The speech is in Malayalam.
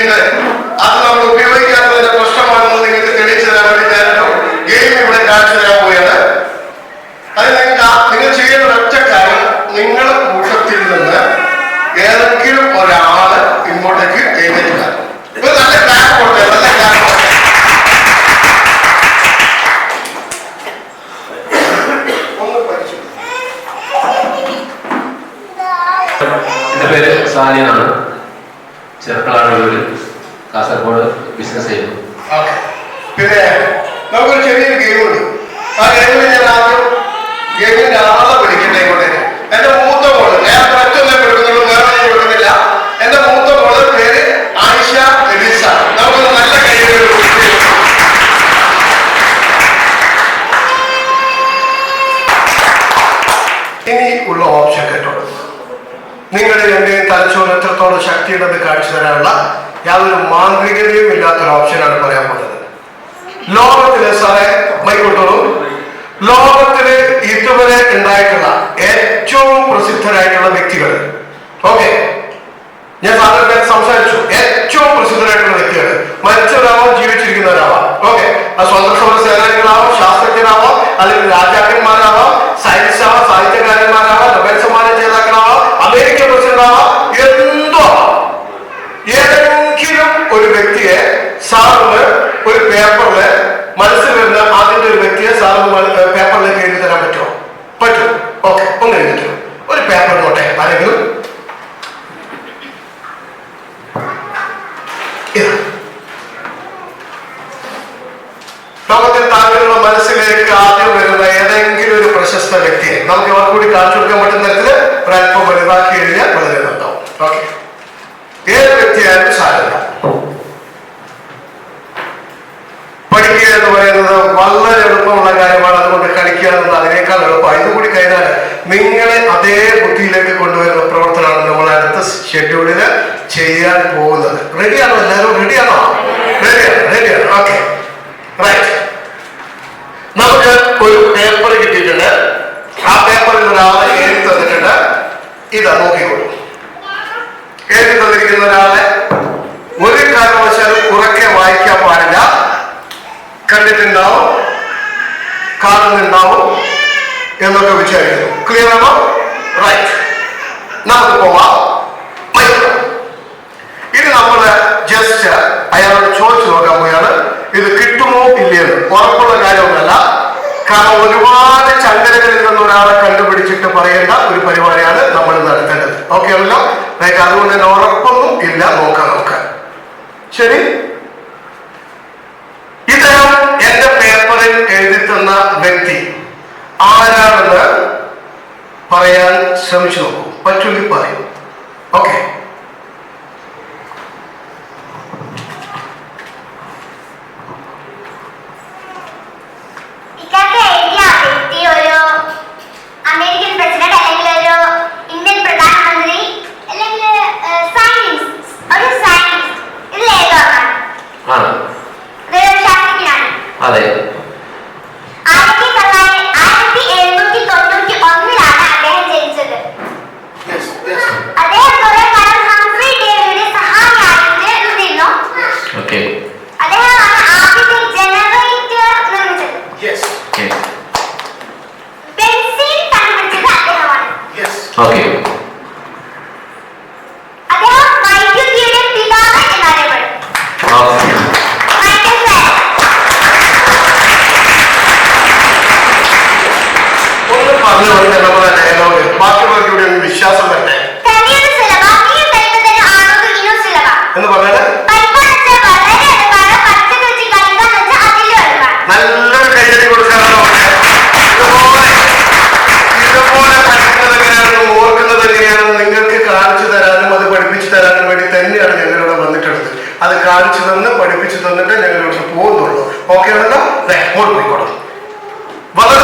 ചെയ്യുന്നത് അത് നമ്മൾ ഉപയോഗിക്കാത്തതിന്റെ പ്രശ്നമാണെന്ന് നിങ്ങൾക്ക് തെളിയിച്ചു തരാൻ വേണ്ടി ഞാനൊരു ഗെയിം ഇവിടെ കാണിച്ചു തരാൻ പോയത് അത് നിങ്ങൾക്ക് നിങ്ങൾ ചെയ്യേണ്ട ഒറ്റ കാര്യം നിങ്ങളുടെ കൂട്ടത്തിൽ നിന്ന് ഏതെങ്കിലും ഒരാൾ ഇങ്ങോട്ടേക്ക് എഴുന്നേറ്റുക ഇപ്പൊ നല്ല ക്ലാസ് കൊടുത്തേ നല്ല ക്ലാസ് ഒന്ന് പഠിച്ചു. എന്റെ പേര് സാനി എന്നാണ്. ചെറുക്കളാണ് വീട് കാസർഗോഡ് ബിസിനസ് ചെയ്യുന്നു. പിന്നെ നമുക്കൊരു ചെറിയൊരു ഗെയിമുണ്ട് ആ ഗെയിമിൽ ഞാൻ ആദ്യം ഗെയിമിന്റെ ആളെ വിളിക്കട്ടെ ഇങ്ങോട്ടേക്ക്. എന്റെ മൂത്ത മോൾ ഞാൻ മറ്റൊന്നും കൊടുക്കുന്നുള്ളൂ വേറെ കൊടുക്കുന്നില്ല എന്റെ മൂത്ത മോൾ പേര് ആയിഷ എലിസ. നമുക്ക് നല്ല കൈകൾ ഇനി ഉള്ള ഓപ്ഷൻ കേട്ടോ. നിങ്ങളുടെ രണ്ടിനും തലച്ചോർ എത്രത്തോളം ശക്തിയുണ്ടെന്ന് കാണിച്ചു തരാനുള്ള യാതൊരു മാന്ത്രികതയും ഇല്ലാത്തൊരു ഓപ്ഷനാണ് പറയാൻ പോകുന്നത്. ലോകത്തിലെ സാറേ മൈക്കോട്ടോളൂ ലോകത്തിൽ ഇതുവരെ ഉണ്ടായിട്ടുള്ള ഏറ്റവും പ്രസിദ്ധരായിട്ടുള്ള വ്യക്തികൾ. ഓക്കെ ഞാൻ സാറിന്റെ സംസാരിച്ചു. ഏറ്റവും പ്രസിദ്ധരായിട്ടുള്ള വ്യക്തികൾ. മരിച്ചവരാവാം ജീവിച്ചിരിക്കുന്നവരാവാം. ഓക്കെ ആ സ്വതന്ത്ര സേനാനികളാവാം ശാസ്ത്രജ്ഞരാവാം അല്ലെങ്കിൽ രാജാക്കന്മാരാവാം സയൻസ് ആവാം സാഹിത്യകാരന്മാരാവാം നൊബേൽ സമ്മാന ജേതാക്കളാവാം അമേരിക്കൻ പ്രസിഡന്റ് ആവാം എന്തോ ആവാം. ഏതെങ്കിലും ഒരു വ്യക്തിയെ സാറിന് ഒരു പേപ്പറിൽ മനസ്സിൽ വരുന്ന അതിന്റെ ഒരു വ്യക്തിയെ സാറിന് പേപ്പറിലേക്ക് എഴുതി തരാൻ പറ്റുമോ? പറ്റും. ഓക്കെ ഒന്ന് എഴുതിട്ടു ഒരു പേപ്പർ നോട്ടെ ആരെങ്കിലും? നമുക്ക് താങ്കളുടെ മനസ്സിലേക്ക് ആദ്യം വരുന്ന ഏതെങ്കിലും ഒരു പ്രശസ്ത വ്യക്തിയെ നമുക്ക് ഇവർ കൂടി കാണിച്ചു കൊടുക്കാൻ പറ്റുന്ന തരത്തിൽ ഒരല്പം വലുതാക്കി എഴുതിയാൽ വളരെ നന്നാവും. ഓക്കെ. ഏത് വ്യക്തിയായാലും എളുപ്പമുള്ള കാര്യമാണ് അതുകൊണ്ട് കളിക്കുക എന്നത് അതിനേക്കാൾ എളുപ്പമാണ് ഇതുകൂടി കഴിഞ്ഞാൽ നിങ്ങളെ അതേ ബുദ്ധിയിലേക്ക് കൊണ്ടുവരുന്ന പ്രവർത്തനമാണ് നമ്മൾ അടുത്ത ഷെഡ്യൂളിൽ ചെയ്യാൻ പോകുന്നത്. റെഡിയാണോ എല്ലാവരും? റെഡിയാണോ റെഡിയാണ് റെഡിയാണ് ഓക്കെ റൈറ്റ് നമുക്ക് ഒരു പേപ്പർ കിട്ടിയിട്ടുണ്ട് ആ പേപ്പറിൽ ഒരാളെ എഴുതി തന്നിട്ടുണ്ട് ഇതാ നോക്കിക്കോളൂ എഴുതി തന്നിരിക്കുന്ന ഒരാളെ ഒരു കാരണവശാലും ഉറക്കെ വായിക്കാൻ പാടില്ല കണ്ടിട്ടുണ്ടാവും കാണുന്നുണ്ടാവും എന്നൊക്കെ വിചാരിക്കുന്നു. ക്ലിയർ ആണോ? റൈറ്റ് നമുക്ക് പോവാം. ഇനി ഇത് നമ്മൾ ജസ്റ്റ് അയാളോട് ചോദിച്ചു നോക്കാൻ പോയാണ്. ഇത് കിട്ടുമോ ഇല്ലയെന്ന് ഉറപ്പുള്ള കാര്യമൊന്നുമല്ല. കാരണം ഒരുപാട് ചങ്കരകളിൽ നിന്ന് ഒരാളെ കണ്ടുപിടിച്ചിട്ട് പറയേണ്ട ഒരു പരിപാടിയാണ് നമ്മൾ നടത്തേണ്ടത്. ഓക്കെ ആണല്ലോ? അതുകൊണ്ട് തന്നെ ഉറപ്പൊന്നും ഇല്ല. നോക്കാം നോക്കാം. ശരി ഇദ്ദേഹം എന്റെ പേപ്പറിൽ തന്ന വ്യക്തി ആരാണെന്ന് പറയാൻ ശ്രമിച്ചു നോക്കൂ. പറ്റുമെങ്കിൽ പറയൂ. ഓക്കെ. ഓക്കെ കാണിച്ചു തന്ന് പഠിപ്പിച്ചു തന്നിട്ട് ഞങ്ങൾ ഇവിടുന്ന് പോകുന്നുള്ളൂ. ഓക്കെ ആണല്ലോ? പോയിക്കോളാം. വളരെ